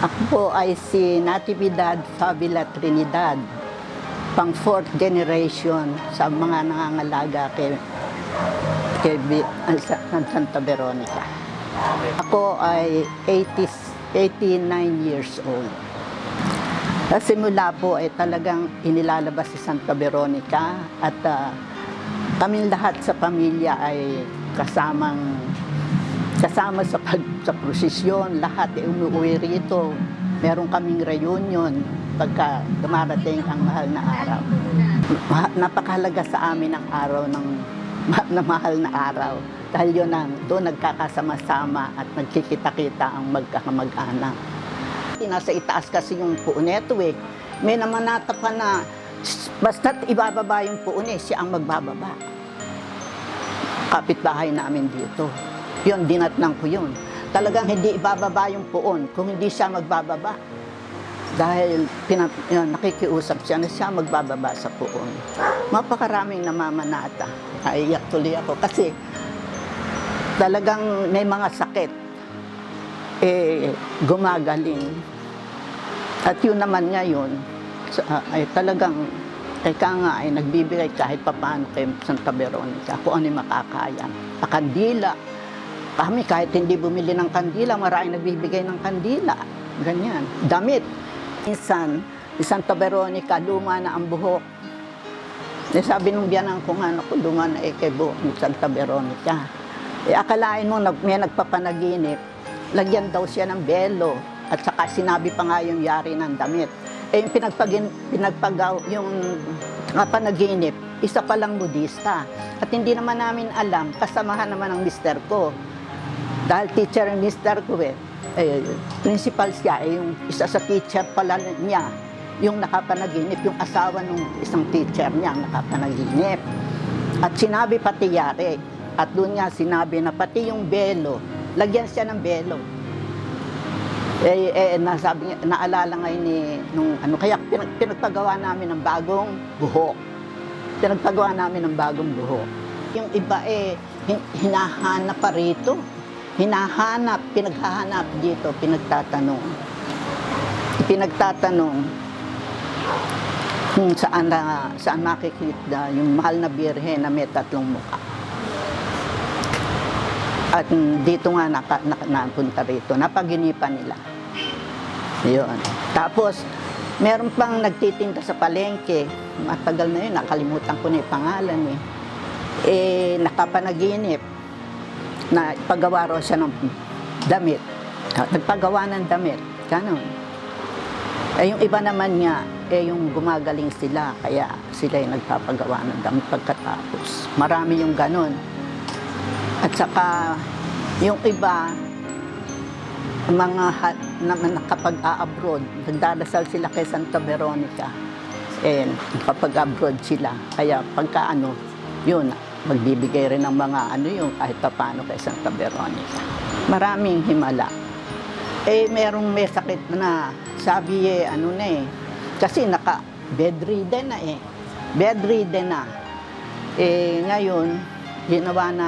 Ako po ay si Natividad Fabila Trinidad, pang fourth generation sa mga nangangalaga kay, kay ng Santa Veronica. Ako ay 80, 89 years old. Sa simula po ay talagang inilalabas si Santa Veronica at ah, kaming lahat sa pamilya ay kasamang kasama sa pag sa prosesyon, lahat ay umuwi rito. Meron kaming reunion pagka dumarating ang mahal na araw. Ma- napakahalaga sa amin ang araw ng ma- na mahal na araw. Dahil yun ang doon nagkakasama-sama at nagkikita-kita ang magkakamag-anak. Nasa itaas kasi yung puuneto eh. May namanata pa na basta't ibababa yung puune, siya ang magbababa kapitbahay namin dito. Yun, dinatnang ko yun. Talagang hindi ibababa yung puon kung hindi siya magbababa. Dahil pinap, yun, nakikiusap siya na siya magbababa sa puon. Mapakaraming namamanata. Naiyak tuloy ako kasi talagang may mga sakit. Eh, gumagaling. At yun naman ngayon, ay talagang Teka nga ay nagbibigay kahit papaano kay Santa Veronica kung ano makakaya. Sa kandila. Kami kahit hindi bumili ng kandila, maraming nagbibigay ng kandila. Ganyan. Damit. Minsan, Santa Veronica, luma na ang buhok. Eh, sabi nung biyanan ko nga, naku, luma na eh kay buhok ni Santa Veronica. Eh, akalain mo, nag, may nagpapanaginip, lagyan daw siya ng belo. At saka sinabi pa nga yung yari ng damit. Eh, yung pinagpagin, pinagpagaw, yung nga panaginip, isa palang budista. At hindi naman namin alam, kasamahan naman ng mister ko. Dahil teacher ng mister ko eh, eh principal siya, eh, yung isa sa teacher pala niya, yung nakapanaginip, yung asawa ng isang teacher niya ang nakapanaginip. At sinabi pati yari, at doon nga sinabi na pati yung belo, lagyan siya ng belo. Eh, eh nasabi, niya- naalala ngayon ni, nung ano, kaya pinag, pinagpagawa namin ng bagong buhok. Pinagpagawa namin ng bagong buhok. Yung iba eh, hin- hinahanap pa rito. Hinahanap, pinaghahanap dito, pinagtatanong. Pinagtatanong kung saan, na, saan makikita yung mahal na birhen na may tatlong mukha. At dito nga naka, napunta rito, napaginipan nila. Yun. Tapos, meron pang nagtitinda sa palengke. Matagal na yun, nakalimutan ko na yung pangalan eh. Eh, nakapanaginip na paggawa raw siya ng damit. Ah, Nagpagawa ng damit. Ganon. Eh, yung iba naman niya, eh, yung gumagaling sila, kaya sila yung nagpapagawa ng damit pagkatapos. Marami yung ganon. At saka, yung iba, mga na, na nakapag-a-abroad, nagdadasal sila kay Santa Veronica. Eh, nakapag-abroad sila. Kaya pagka ano, yun, magbibigay rin ng mga ano yung kahit pa paano kay Santa Veronica. Maraming himala. Eh, merong may sakit na sabi eh, ano na eh, kasi naka bedridden na eh. Bedridden na. Eh, ngayon, ginawa na,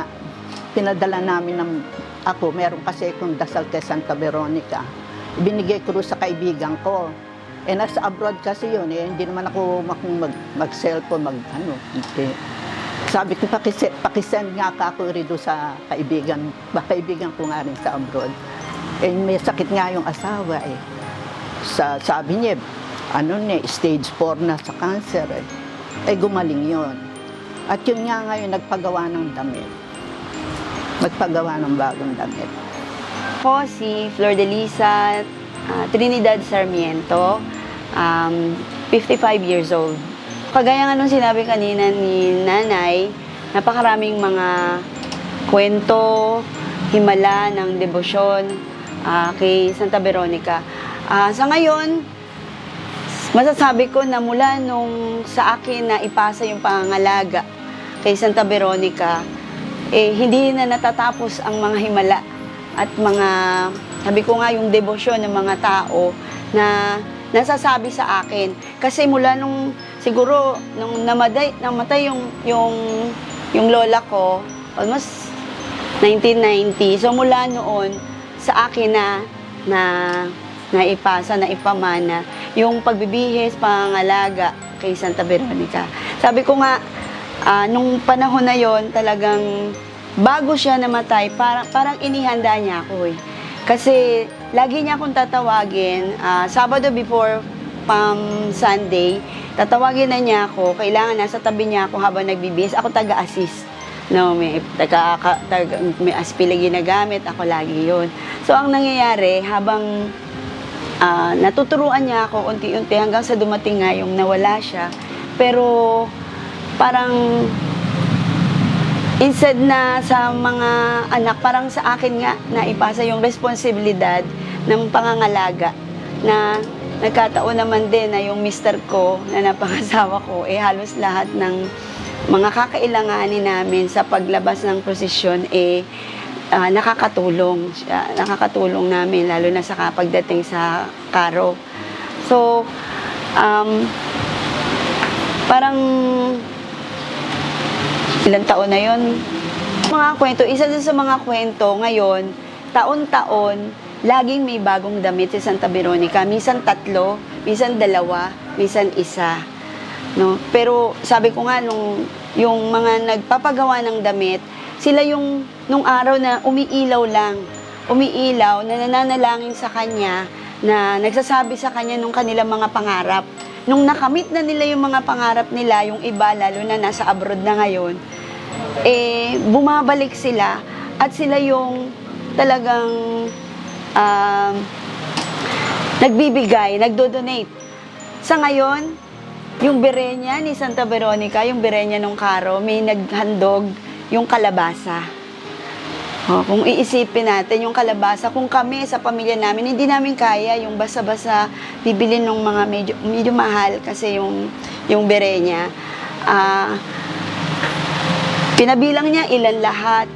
pinadala namin ng, ako, meron kasi akong dasal kay Santa Veronica. Ibinigay ko sa kaibigan ko. Eh, nasa abroad kasi yun, eh, hindi naman ako mak- mag, mag-cellphone, mag, ano, hindi. Sabi ko, pakise, pakisend nga ka ako rin sa kaibigan, kaibigan ko nga rin sa abroad. Eh, may sakit nga yung asawa eh. Sa, sabi niya, ano ne, stage 4 na sa cancer eh. Eh, gumaling yon. At yun nga ngayon, nagpagawa ng damit. Nagpagawa ng bagong damit. Ako si Flor de Lisa ah, Trinidad Sarmiento, um, 55 years old. Kagaya nga nung sinabi kanina ni nanay, napakaraming mga kwento, himala ng debosyon ah, kay Santa Veronica. Ah, sa ngayon, masasabi ko na mula nung sa akin na ipasa yung pangangalaga kay Santa Veronica, eh, hindi na natatapos ang mga himala at mga, sabi ko nga, yung debosyon ng mga tao na nasasabi sa akin. Kasi mula nung, siguro, nung namatay, namatay yung, yung, yung lola ko, almost 1990. So mula noon, sa akin na, na na ipasa, na ipamana, yung pagbibihis, pangangalaga kay Santa Veronica. Sabi ko nga, ah, nung panahon na yon talagang bago siya namatay, parang, parang inihanda niya ako eh. Kasi lagi niya akong tatawagin, ah, Sabado before pam Sunday, tatawagin na niya ako, kailangan nasa tabi niya ako habang nagbibihis, ako taga-assist. No, may taga, taga may aspila ginagamit, ako lagi 'yon. So ang nangyayari habang ah, natuturuan niya ako unti-unti hanggang sa dumating nga yung nawala siya. Pero parang instead na sa mga anak, parang sa akin nga na ipasa yung responsibilidad ng pangangalaga na nagkataon naman din na yung mister ko na napangasawa ko, eh halos lahat ng mga kakailanganin namin sa paglabas ng prosesyon, eh ah, nakakatulong siya, nakakatulong namin lalo na sa kapagdating sa karo. So, um, parang ilang taon na yon mga kwento, isa din sa mga kwento ngayon, taon-taon, laging may bagong damit si Santa Veronica. Minsan tatlo, minsan dalawa, minsan isa. No? Pero sabi ko nga, nung, yung mga nagpapagawa ng damit, sila yung nung araw na umiilaw lang, umiilaw, na nananalangin sa kanya, na nagsasabi sa kanya nung kanilang mga pangarap. Nung nakamit na nila yung mga pangarap nila, yung iba, lalo na nasa abroad na ngayon, eh, bumabalik sila at sila yung talagang um, nagbibigay, nagdo-donate. Sa ngayon, yung birenya ni Santa Veronica, yung birenya nung karo, may naghandog yung kalabasa. Oh, kung iisipin natin yung kalabasa, kung kami sa pamilya namin, hindi namin kaya yung basa-basa bibili ng mga medyo, medyo mahal kasi yung, yung birenya. Ah, Pinabilang niya ilan lahat.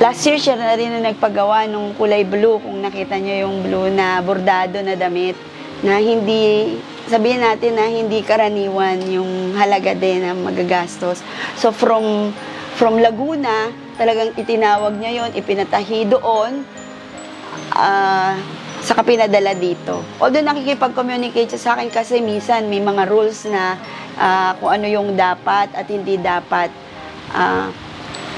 Last year siya na rin na nagpagawa nung kulay blue, kung nakita niyo yung blue na bordado na damit, na hindi, sabihin natin na hindi karaniwan yung halaga din na magagastos. So from, from Laguna, talagang itinawag niya yon ipinatahi doon, ah, saka pinadala dito. Although nakikipag-communicate siya sa akin kasi minsan may mga rules na ah, kung ano yung dapat at hindi dapat. Ah,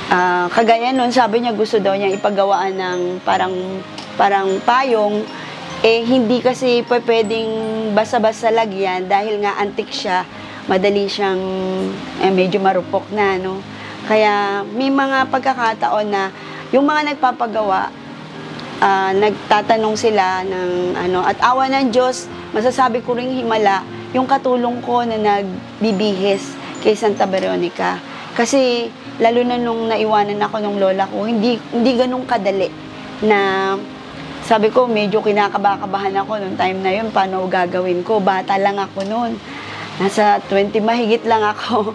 ah, kagaya nun, sabi niya gusto daw niya ipagawaan ng parang parang payong. Eh hindi kasi pwedeng basa-basa lagyan dahil nga antik siya, madali siyang eh, medyo marupok na no. Kaya may mga pagkakataon na yung mga nagpapagawa ah, nagtatanong sila ng ano at awa ng Diyos masasabi ko ring himala yung katulong ko na nagbibihis kay Santa Veronica kasi lalo na nung naiwanan ako ng lola ko hindi hindi ganun kadali na sabi ko medyo kinakabakabahan ako nung time na yun paano gagawin ko? Bata lang ako noon nasa 20 mahigit lang ako.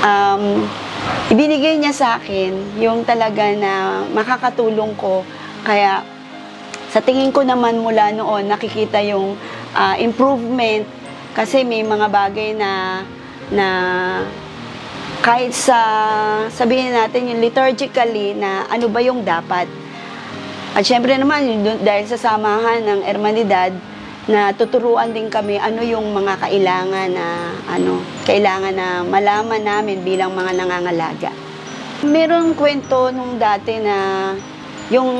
Um, ibinigay niya sa akin yung talaga na makakatulong ko. Kaya sa tingin ko naman mula noon, nakikita yung ah, improvement. Kasi may mga bagay na na kahit sa sabihin natin yung liturgically na ano ba yung dapat. At syempre naman, yun dun- dahil sa samahan ng Hermanidad, na tuturuan din kami ano yung mga kailangan na ano, kailangan na malaman namin bilang mga nangangalaga. Merong kwento nung dati na yung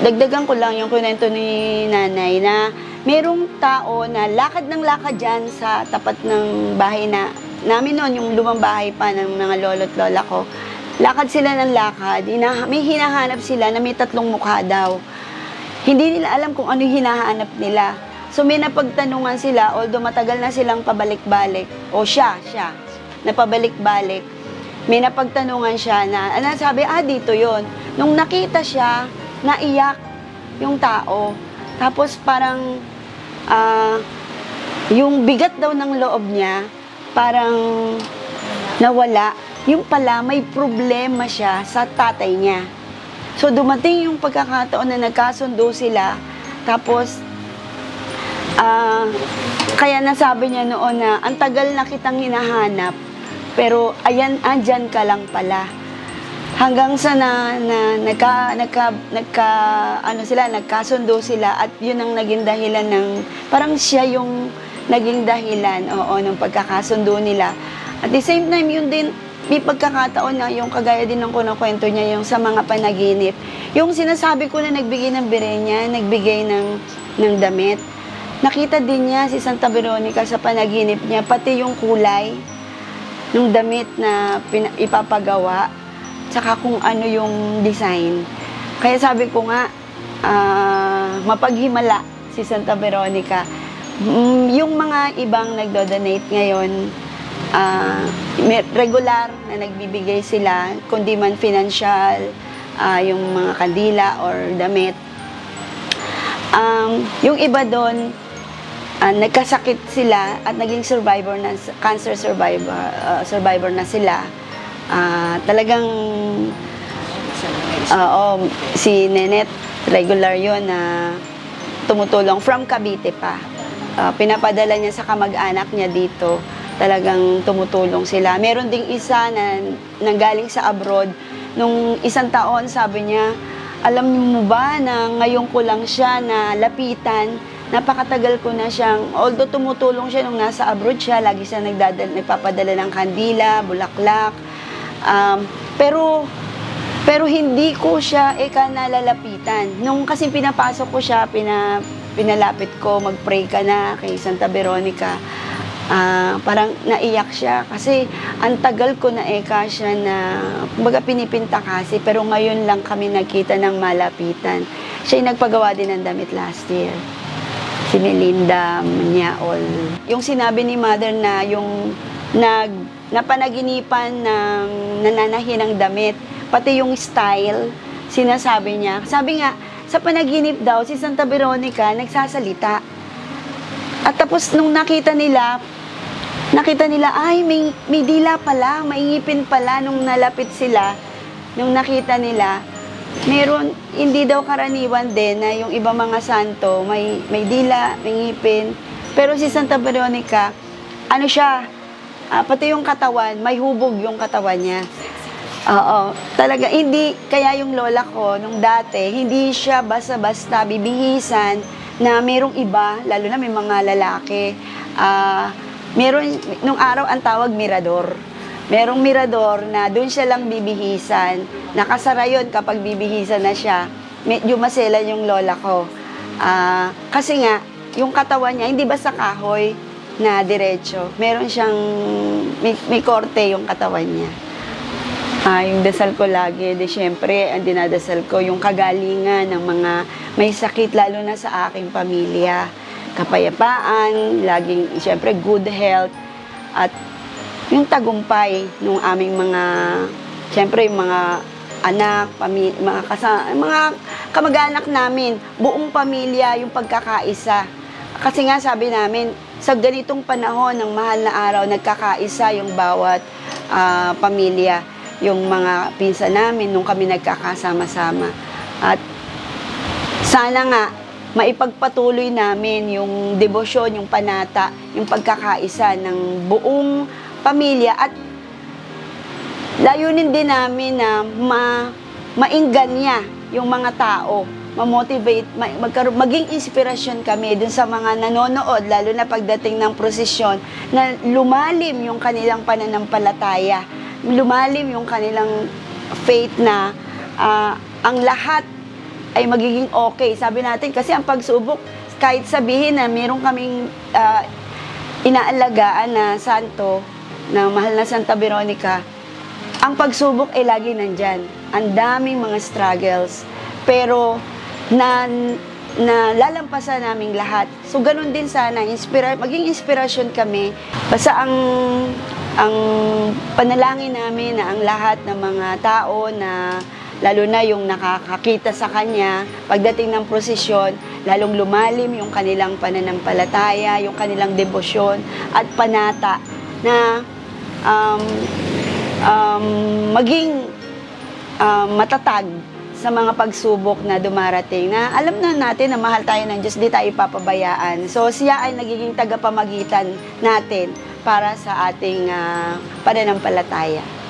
dagdagan ko lang yung kwento ni nanay na merong tao na lakad ng lakad dyan sa tapat ng bahay na namin noon, yung lumang bahay pa ng mga lolo't lola ko. Lakad sila ng lakad, hina- may hinahanap sila na may tatlong mukha daw. Hindi nila alam kung ano hinahanap nila. So may napagtanungan sila, although matagal na silang pabalik-balik, o siya, siya, na pabalik-balik, may napagtanungan siya na, ano sabi, ah, dito yon Nung nakita siya, naiyak yung tao. Tapos parang, ah, yung bigat daw ng loob niya, parang nawala. Yung pala, may problema siya sa tatay niya. So dumating yung pagkakataon na nagkasundo sila, tapos ah kaya nasabi niya noon na ang tagal na kitang hinahanap, pero ayan, andyan ka lang pala. hanggang sa na, na nagka, nagka, nagka, ano sila, nagkasundo sila at yun ang naging dahilan ng, parang siya yung naging dahilan, oo, ng pagkakasundo nila. At the same time, yun din, may pagkakataon na yung kagaya din ng kunakwento niya, yung sa mga panaginip. Yung sinasabi ko na nagbigay ng birenya, nagbigay ng, ng damit, nakita din niya si Santa Veronica sa panaginip niya, pati yung kulay ng damit na ipapagawa, tsaka kung ano yung design. Kaya sabi ko nga, ah, mapaghimala si Santa Veronica. Mm, yung mga ibang nagdo-donate ngayon, may- regular na nagbibigay sila, kundi man financial, ah, yung mga kandila or damit. Um, yung iba doon, ah, nagkasakit sila at naging survivor na cancer survivor ah, survivor na sila. Ah, talagang Oo, si Nenet regular 'yon na tumutulong from Cavite pa. Ah, pinapadala niya sa kamag-anak niya dito. Talagang tumutulong sila. Meron ding isa na nanggaling sa abroad. Nung isang taon, sabi niya, alam niyo mo ba na ngayon ko lang siya na lapitan, napakatagal ko na siyang, although tumutulong siya nung nasa abroad siya, lagi siya nagdadal, nagpapadala ng kandila, bulaklak, um, pero pero hindi ko siya eka nalalapitan. Nung kasi pinapasok ko siya, pina, pinalapit ko, mag-pray ka na kay Santa Veronica. Ah, parang naiyak siya kasi ang tagal ko na eka siya na kumbaga pinipinta kasi pero ngayon lang kami nagkita ng malapitan. Siya yung nagpagawa din ng damit last year. Si Melinda Maniaol. Yung sinabi ni Mother na yung nag napanaginipan ng nananahi ng damit, pati yung style, sinasabi niya. Sabi nga, sa panaginip daw, si Santa Veronica nagsasalita. At tapos nung nakita nila, nakita nila, ay, may, may dila pala, may ngipin pala nung nalapit sila. Nung nakita nila, meron, hindi daw karaniwan din na yung iba mga santo, may, may dila, may ngipin. Pero si Santa Veronica, ano siya, ah, pati yung katawan, may hubog yung katawan niya. Oo, talaga, hindi, kaya yung lola ko, nung dati, hindi siya basta-basta bibihisan na merong iba, lalo na may mga lalaki. Ah, meron, nung araw ang tawag mirador. Merong mirador na doon siya lang bibihisan. Nakasara yun kapag bibihisan na siya. Medyo maselan yung lola ko. Ah, kasi nga, yung katawan niya, hindi basta kahoy na diretso. Meron siyang, may, may korte yung katawan niya. Ah, yung dasal ko lagi, di syempre, ang dinadasal ko, yung kagalingan ng mga may sakit, lalo na sa aking pamilya. Kapayapaan, laging, syempre, good health, at yung tagumpay ng aming mga, syempre, yung mga anak, pami- mga, kasa- mga kamag-anak namin, buong pamilya, yung pagkakaisa. Kasi nga sabi namin, sa ganitong panahon ng mahal na araw, nagkakaisa yung bawat ah, pamilya, yung mga pinsan namin nung kami nagkakasama-sama. At sana nga, maipagpatuloy namin yung debosyon, yung panata, yung pagkakaisa ng buong pamilya. At layunin din namin na ma, mainganya yung mga tao, ma-motivate, ma- magkaroon, maging inspirasyon kami dun sa mga nanonood, lalo na pagdating ng prosesyon, na lumalim yung kanilang pananampalataya, lumalim yung kanilang faith na ah, ang lahat ay magiging okay. Sabi natin, kasi ang pagsubok, kahit sabihin na meron kaming ah, inaalagaan na santo, na mahal na Santa Veronica, ang pagsubok ay lagi nandyan. Ang daming mga struggles. Pero, na, na lalampasan naming lahat. So, ganun din sana, inspira, maging inspirasyon kami. Basta ang, ang panalangin namin na ang lahat ng mga tao na lalo na yung nakakakita sa kanya, pagdating ng prosesyon, lalong lumalim yung kanilang pananampalataya, yung kanilang debosyon at panata na um, um, maging um, matatag sa mga pagsubok na dumarating na alam na natin na mahal tayo ng Diyos, di tayo papabayaan. So siya ay nagiging tagapamagitan natin para sa ating ah, pananampalataya.